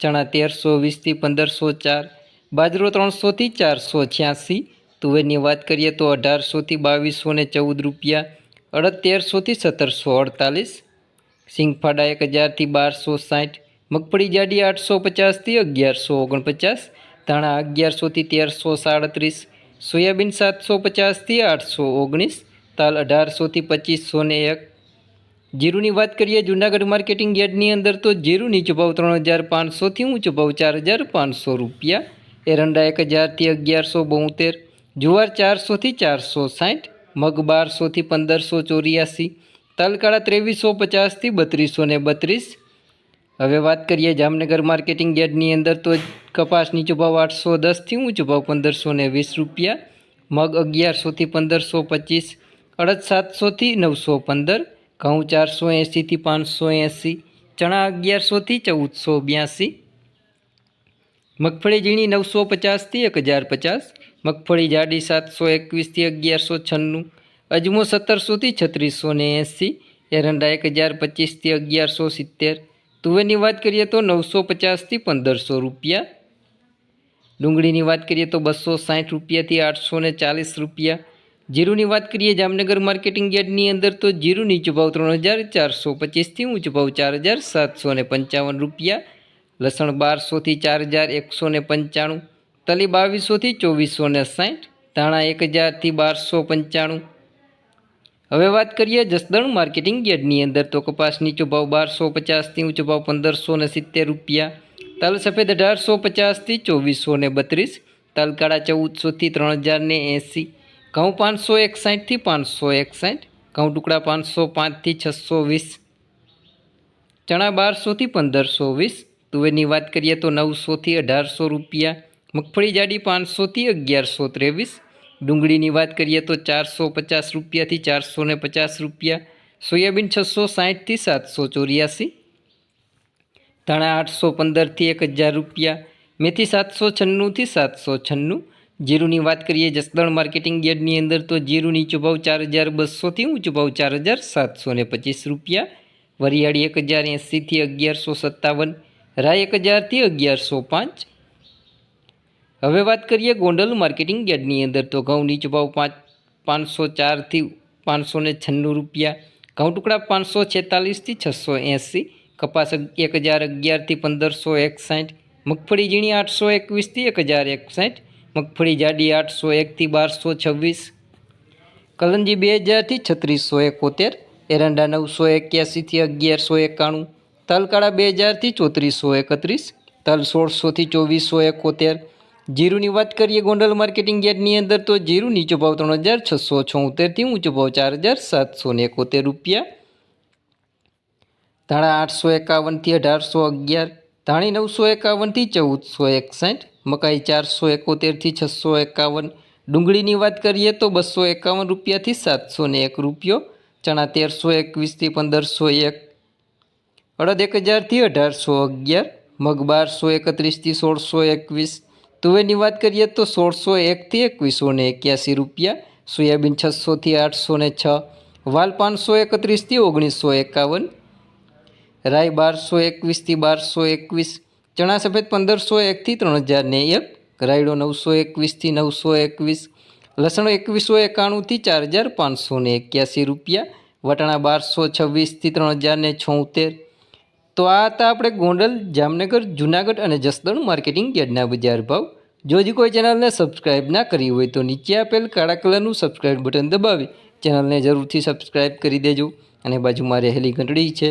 ચણા તેરસો, વીસથી પંદરસો, ચાર, બાજરો ત્રણસોથી ચારસો છ્યાસી. તુવેરની વાત કરીએ તો અઢારસોથી બાવીસો ને ચૌદ રૂપિયા, અડદ તેરસોથી સત્તરસો અડતાલીસ, સિંગફાડા એક હજારથી બારસો સાઠ, મગફળી જાડી આઠસો પચાસથી અગિયારસો ઓગણપચાસ, ધાણા અગિયારસોથી તેરસો સાડત્રીસ, સોયાબીન સાતસો પચાસથી આઠસો ઓગણીસ, તાલ અઢારસોથી પચીસો ને એક જીરુની વાત કરીએ, જૂનાગઢ માર્કેટિંગ યાર્ડની અંદર તો જીરુની ભાવ ત્રણ હજાર પાંચસોથી ઊંચો ભાવ ચાર હજાર પાંચસો રૂપિયા. એરંડા એક હજારથી અગિયારસો બોતેર જુવાર ચારસોથી ચારસો સાઠ મગ બારસોથી પંદરસો ચોર્યાસી. તલકાળા ત્રેવીસો પચાસથી બત્રીસો ને બત્રીસ. હવે વાત કરીએ, જામનગર માર્કેટિંગ યાર્ડની અંદર તો કપાસની નીચો આઠસો દસથી ઊંચો ભાવ પંદરસો ને વીસ રૂપિયા. મગ અગિયારસોથી પંદરસો પચીસ. અડદ સાતસોથી નવસો પંદર. ઘઉં ચારસો એંસીથી પાંચસો એંસી ચણા અગિયારસોથી ચૌદસો બ્યાસી, મગફળી ઝીણી નવસો પચાસથી એક હજાર પચાસ, મગફળી જાડી સાતસો એકવીસથી અગિયારસો છન્નું, અજમો સત્તરસોથી છત્રીસો ને એંસી એરંડા એક હજાર પચીસથી અગિયારસો સિત્તેર, તુવેરની વાત કરીએ તો નવસો પચાસથી પંદરસો રૂપિયા, ડુંગળીની વાત કરીએ તો બસો સાઠ રૂપિયાથી આઠસો ને ચાલીસ રૂપિયા જીરુની વાત કરીએ જામનગર માર્કેટિંગ યાર્ડની અંદર, તો જીરું નીચો ભાવ ત્રણ હજાર ચારસો પચીસથી ઊંચો ભાવ ચાર હજાર સાતસો ને પંચાવન રૂપિયા, લસણ બારસોથી ચાર હજાર એકસો ને પંચાણું, તલી બાવીસોથી ચોવીસો ને સાઠ, ધાણા એક હજારથી બારસો પંચાણું. હવે વાત કરીએ જસદણ માર્કેટિંગ યાર્ડની અંદર, તો કપાસ નીચો ભાવ બારસો પચાસથી ઊંચો ભાવ પંદરસો ને સિત્તેર રૂપિયા, તલ સફેદ અઢારસો પચાસથી ચોવીસો ને બત્રીસ તલ કાળા ચૌદસોથી ત્રણ હજાર ને એંસી ઘઉં પાંચસો એકસાઠથી પાંચસો એકસાઠ, ઘઉં ટુકડા પાંચસો પાંચથી છસો વીસ, ચણા બારસોથી પંદરસો વીસ, તુવેરની વાત કરીએ તો નવસોથી અઢારસો રૂપિયા, મગફળી જાડી પાંચસોથી અગિયારસો ત્રેવીસ, ડુંગળીની વાત કરીએ તો ચારસો પચાસ રૂપિયાથી ચારસો ને પચાસ રૂપિયા, સોયાબીન છસો સાહીઠથી સાતસો ચોર્યાસી, ધાણા આઠસો પંદરથી એક હજાર રૂપિયા, મેથી સાતસો છન્નુંથી સાતસો છન્નું જીરુની વાત કરીએ, જસદણ માર્કેટિંગ યાર્ડની અંદર તો જીરું નીચો ભાવ ચાર હજાર બસોથી ઊંચો ભાવ ચાર હજાર સાતસો ને પચીસ રૂપિયા, વરિયાળી એક હજાર એંસીથી અગિયારસો સત્તાવન, રાય એક હજારથી અગિયારસો પાંચ. હવે વાત કરીએ ગોંડલ માર્કેટિંગ યાર્ડની અંદર તો ઘઉં નીચો ભાવ પાંચ, પાંચસો ચારથી પાંચસો ને છન્નું રૂપિયા, ઘઉં ટુકડા પાંચસો છેતાલીસથી છસો એંસી, કપાસ એક હજાર અગિયારથી પંદરસો એકસાઠ, મગફળી ઝીણી આઠસો એકવીસથી એક હજાર એકસાઠ મગફળી જાડી આઠસો એકથી બારસો છવ્વીસ, કલંજી બે હજારથી છત્રીસો એકોતેર, એરંડા નવસો એક્યાસીથી અગિયારસો એકાણું, તલકાળા બે હજારથી ચોત્રીસો એકત્રીસ, તલ સોળસોથી ચોવીસો એકોતેર. જીરુની વાત કરીએ ગોંડલ માર્કેટિંગ યાર્ડની અંદર તો જીરું નીચો ભાવ ત્રણ હજાર છસો છોતેરથી ઊંચો ભાવ ચાર હજાર સાતસો એકોતેર રૂપિયા. ધાણા આઠસો એકાવનથી અઢારસો અગિયાર ધાણી નવસો એકાવનથી ચૌદસો એકસઠ, મકાઈ ચારસો એકોતેરથી છસો એકાવન, ડુંગળીની વાત કરીએ તો બસો એકાવન રૂપિયાથી સાતસો ને એક રૂપિયો, ચણા તેરસો એકવીસથી પંદરસો એક, અડદ એક હજારથી અઢારસો અગિયાર, મગ બારસો એકત્રીસથી સોળસો એકવીસ, તુવેરની વાત કરીએ તો સોળસો એકથી એકવીસો ને એક્યાસી રૂપિયા, સોયાબીન છસોથી આઠસો ને છ, વાલ પાંચસો એકત્રીસથી ઓગણીસો એકાવન રાય બારસો એકવીસથી બારસો એકવીસ, ચણા સફેદ પંદરસો એકથી ત્રણ હજાર ને એક, રાયડો નવસો એકવીસથી નવસો એકવીસ, લસણ એકવીસો એકાણુંથી ચાર હજાર પાંચસો એક્યાસી રૂપિયા, વટાણા બારસો છવ્વીસથી ત્રણ હજાર ને છોતેર. તો આ હતા આપણે ગોંડલ, જામનગર, જુનાગઢ અને જસદણ માર્કેટિંગ યાર્ડના બજાર ભાવ. જો હજી કોઈ ચેનલને સબસ્ક્રાઇબ ના કરી હોય તો નીચે આપેલ કાળા કલરનું સબસ્ક્રાઇબ બટન દબાવી, ચેનલને જરૂરથી સબસ્ક્રાઇબ કરી દેજો. અને બાજુમાં રહેલી ઘંટડી છે.